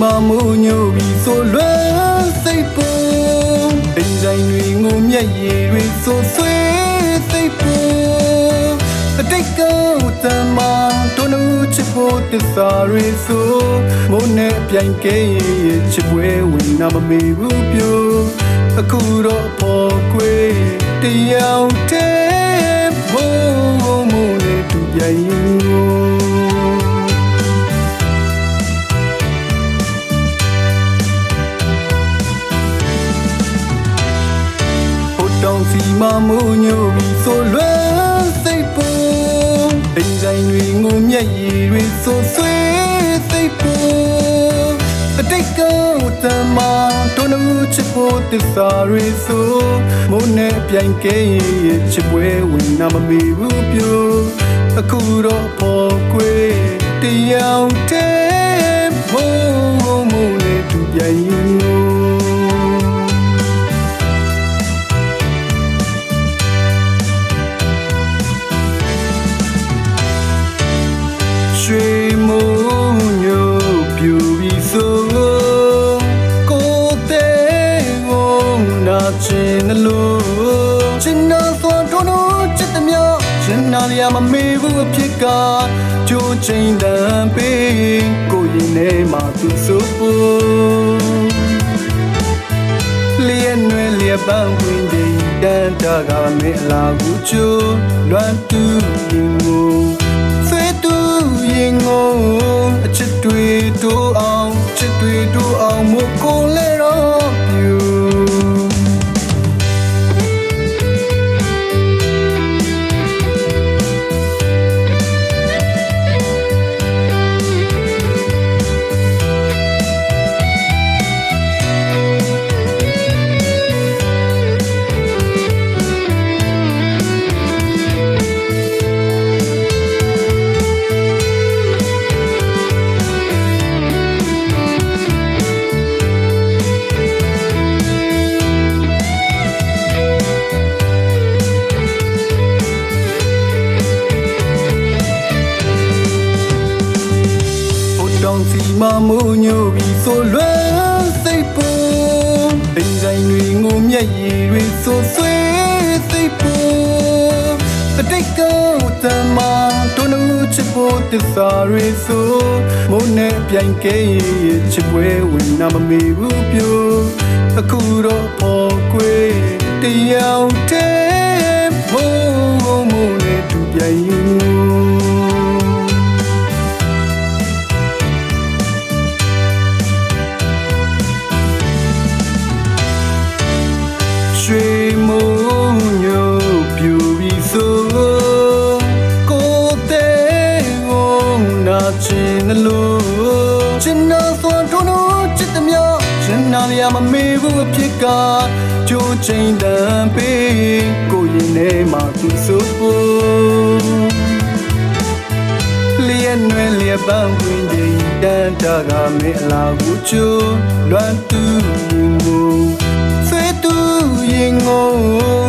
မမိုးညိုပြီးဆိုလွမ်းစိတ်ပုံအိမ်ဆိုင်တွေငုံမျက်ရည်တွေဆိုဆွေးစိတ်ပုံအတိတ်ကတမ်းမတို့နူချစ်ဖို့တစ္စာတွေဆိုမိုးနဲ့ပြိုင်ကဲရဲ့ချစ်ပွဲဝင်နာမမေဘူးပြိုအခုတော့ပေါ်ကွေးတရားတည်းဘုံမိုးနဲ့တူပြိုင် တောင်စီမမိုးညိုပြီးဆိုလွမ်းစိတ်ပုံအိမ်ဆိုင်တွေငုံမျက်ရည်တွေဆိုဆွေးစိတ်ပုံအတိတ်ကတမ်းမတို့နူချစ်ဖို့တစ္စာတွေဆိုမိုးနဲ့ပြိုင်ကဲရဲ့ချစ်ပွဲဝင်နာမမေဘူးပြိုအခုတော့ပေါ်ကွေးတရားတည်းဘုံ ချင်တယ်လို့ချင်နာသောတို့တို့ချစ်သမျှချင်နာရမမေးဘူးအဖြစ်ကကြိုးချိန်တန်ပေးကိုရင်ထဲမှာသူဆိုဖို့လျက်နွယ်လျက်ပန်းဝင်တဲ့တန်တာကမင်းအလာကူချိုးလွမ်းတူရင်ကိုဆွေးတူရင်ကိုအချစ်တွေတိုး င်စီမမိုးညိုပြီးဆိုလွမ်းစိတ်ပုံအိမ်ဆိုင်တွေငုံမျက်ရည်တွေဆိုဆွေးစိတ်ပုံအတိတ်ကတမ်းမတို့နူချစ်ဖို့တစ္စာတွေဆိုမိုးနဲ့ပြိုင်ကဲရဲ့ချစ်ပွဲဝင်နာမမေဘူးပြိုအခုတော့ပေါ်ကွေးတရားတည်းဘုံမိုးနဲ့တူပြိုင် ရင်ရွှေမိုးညိုပြူပြီးဆိုကိုတဲ့ကိုနာချင်တယ်လို့ချင်နာသောတို့တို့ချစ်သမျှချင်နာရမမေးဘူးအဖြစ်ကကြိုးချိန်တန်ပေးကိုရင်ထဲမှာသူဆိုဖို့လျက်နွယ်လျက်ပန်းဝင်တဲ့တန်တာကမင်းအလာကိုချိုးလွမ်းတူရင်ကို oh, oh.